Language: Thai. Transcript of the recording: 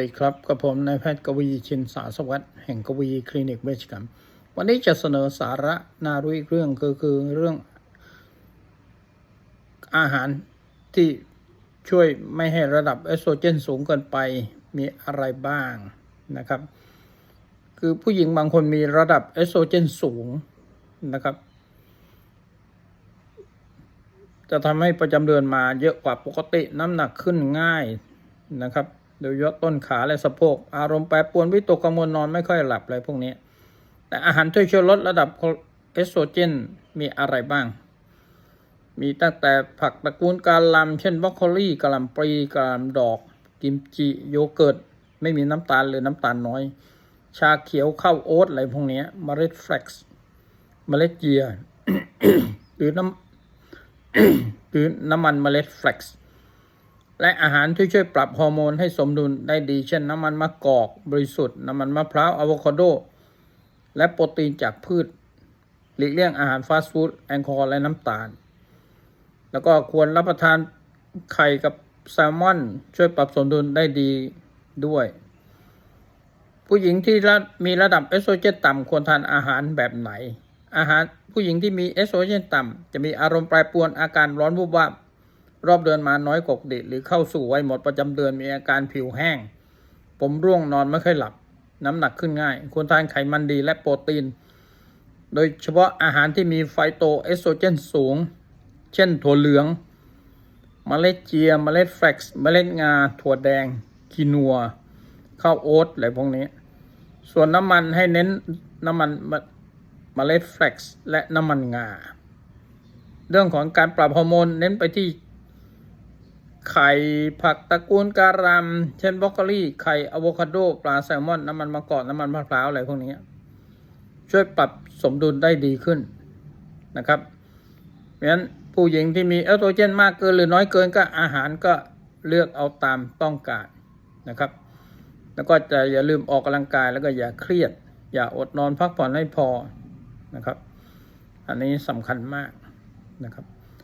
สวัสดีครับกับผมนายแพทย์กวีชินสาสวัสดิ์แห่งกวีคลินิกเวชกรรม วันนี้จะเสนอสาระน่ารู้อีกเรื่องก็คือเรื่องอาหารที่ช่วยไม่ให้ระดับเอสโตรเจนสูงเกินไปมีอะไรบ้างนะครับ คือผู้หญิงบางคนมีระดับเอสโตรเจนสูงนะครับ จะทำให้ประจำเดือนมาเยอะกว่าปกติน้ำหนักขึ้นง่ายนะครับ โดยเฉพาะต้นขาและสะโพก อารมณ์แปรปรวนวิตกกังวลนอนไม่ค่อยหลับอะไรพวกนี้ แต่อาหารช่วยช่วยลดระดับเอสโตรเจนมีอะไรบ้าง มีตั้งแต่ผักตระกูลกาลัมเช่นบรอกโคลีกะหล่ำปลีกะหล่ำดอก กิมจิโยเกิร์ตไม่มีน้ำตาลหรือน้ำตาลน้อย ชาเขียวข้าวโอ๊ตอะไรพวกนี้เมล็ดแฟลกซ์เมล็ดเจียหรือน้ำหรือน้ำมันเมล็ดแฟลกซ์ และอาหารที่ช่วยปรับฮอร์โมนให้สมดุลได้ดี เช่นน้ำมันมะกอกบริสุทธิ์น้ำมันมะพร้าวอะโวคาโด และโปรตีนจากพืช หลีกเลี่ยงอาหารฟาสต์ฟู้ดแอลกอฮอล์และน้ำตาล แล้วก็ควรรับประทานไข่กับแซลมอน ช่วยปรับสมดุลได้ดีด้วย ผู้หญิงที่มีระดับเอสโตรเจนต่ำควรทานอาหารแบบไหน อาหารผู้หญิงที่มีเอสโตรเจนต่ำจะมีอารมณ์แปรปรวนอาการร้อนวูบวาบ รอบเดือนมาน้อยกว่าปกติหรือเข้าสู่วัยหมดประจำเดือนมีอาการผิวแห้ง ผมร่วงนอนไม่ค่อยหลับ น้ำหนักขึ้นง่าย ควรทานไขมันดีและโปรตีน โดยเฉพาะอาหารที่มีไฟโตเอสโตรเจนสูง เช่นถั่วเหลืองเมล็ดเจียมเมล็ดแฟลกซ์เมล็ดงา ถั่วแดงคีนัวข้าวโอ๊ตอะไรพวกนี้ ส่วนน้ำมันให้เน้นน้ำมันเมล็ดแฟลกซ์และน้ำมันงา เรื่องของการปรับฮอร์โมนเน้นไปที่ ไข่ผักตระกูลการัมเช่นบรอกโคลีไข่อะโวคาโด ปลาแซลมอน น้ำมันมะกอกน้ำมันมะพร้าวอะไรพวกนี้ ช่วยปรับสมดุลได้ดีขึ้นนะครับเพราะฉะนั้นผู้หญิงที่มีเอสโตรเจนมากเกินหรือน้อยเกินก็อาหารก็เลือกเอาตามต้องการนะครับ แล้วก็จะอย่าลืมออกกำลังกายแล้วก็อย่าเครียด อย่าอดนอนพักผ่อนให้พอนะครับ อันนี้สำคัญมากนะครับ